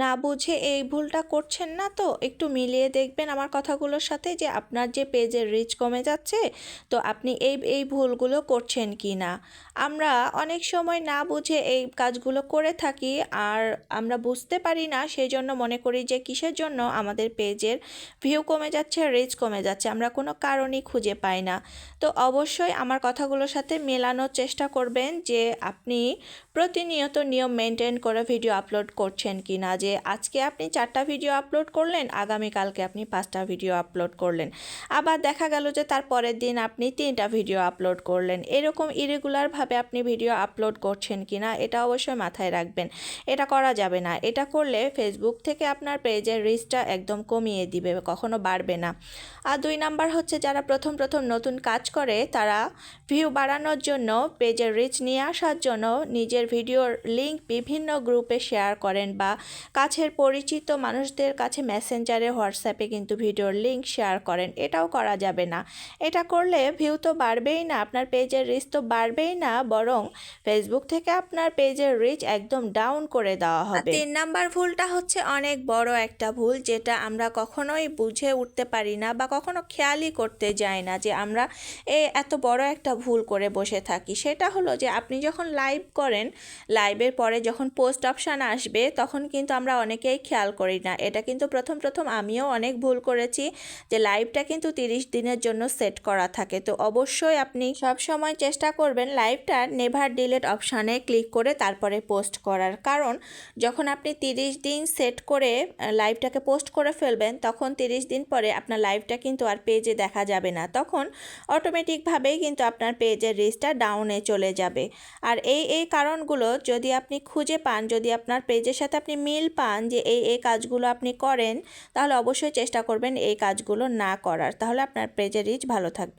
না বুঝে এই ভুলটা করছেন না তো? একটু মিলিয়ে দেখবেন আমার কথাগুলোর সাথে যে আপনার যে পেজের রিচ কমে যাচ্ছে, তো আপনি এই এই ভুলগুলো করছেন কি না? আমরা অনেক সময় না বুঝে এই কাজগুলো করে থাকি আর আমরা বুঝতে পারি না সেই জন্য মনে করি যে কিসের জন্য আমাদের পেজের ভিউ কমে যাচ্ছে রিচ কমে যাচ্ছে, আমরা কোনো কারণই খুঁজে পাই না। তো অবশ্যই আমার কথাগুলোর সাথে মেলানোর চেষ্টা করবেন যে আপনি প্রতিনিয়ত নিয়ম মেনটেন করে ভিডিও আপলোড করছেন কি না যে আজকে আপনি চারটা ভিডিও আপলোড করলেন আগামীকালকে আপনি পাঁচটা ভিডিও আপলোড করলেন। আবার দেখা গেল যে তার পরের দিন আপনি তিনটা ভিডিও আপলোড করলেন। এরকম ইরেগুলারভাবে আপনি ভিডিও আপলোড করছেন কি না এটা অবশ্যই মাথায় রাখবেন। এটা করা যাবে না। এটা করলে ফেসবুক থেকে আপনার পেজের রিচটা একদম কমিয়ে দিবে, কখনো বাড়বে না। আর দুই নাম্বার হচ্ছে, যারা প্রথম প্রথম নতুন কাজ করে, তারা ভিউ বাড়ানোর জন্য, পেজের রিচ নিয়ে আসার জন্য নিজের ভিডিওর লিঙ্ক বিভিন্ন গ্রুপে শেয়ার করেন বা কাছের পরিচিত মানুষদের কাছে মেসেঞ্জারে হোয়াটসঅ্যাপে কিন্তু ভিডিওর লিঙ্ক শেয়ার করেন। এটাও করা যাবে না। এটা করলে ভিউ তো বাড়বেই না আপনার পেজের রিচ তো বাড়বেই না বরং ফেসবুক থেকে আপনার পেজের রিচ একদম ডাউন করে দেওয়া হবে। তিন নাম্বার ভুলটা হচ্ছে অনেক বড় একটা ভুল যেটা আমরা কখনোই বুঝে উঠতে পারি না বা কখনো খেয়ালই করতে যাই না যে আমরা এ এত বড় একটা ভুল করে বসে থাকি। সেটা হলো যে আপনি যখন লাইভ করেন লাইভের পরে যখন পোস্ট অপশান আসবে তখন কিন্তু আমরা অনেকেই খেয়াল করি না। এটা কিন্তু প্রথম প্রথম আমিও অনেক ভুল করেছি যে লাইভটা কিন্তু তিরিশ দিনের জন্য সেট করা থাকে। তো অবশ্যই আপনি সব সময় চেষ্টা করবেন লাইভটা নেভার ডিলেট অপশানে ক্লিক করে তারপরে পোস্ট করার। কারণ যখন আপনি তিরিশ দিন সেট করে লাইভটাকে পোস্ট করে ফেলবেন, তখন তিরিশ দিন পরে আপনার লাইভটা কিন্তু আর পেজে দেখা যাবে না। তখন অটোমেটিকভাবেই কিন্তু আপনার পেজের রিচটা ডাউনে চলে যাবে। আর এই এই কারণগুলো যদি আপনি খুঁজে পান, যদি আপনার পেজের সাথে আপনি মিল পান যে এই এই কাজগুলো আপনি করেন, তাহলে অবশ্যই চেষ্টা করবেন এই কাজগুলো না করার। তাহলে আপনার পেজের রিচ ভালো থাকবে।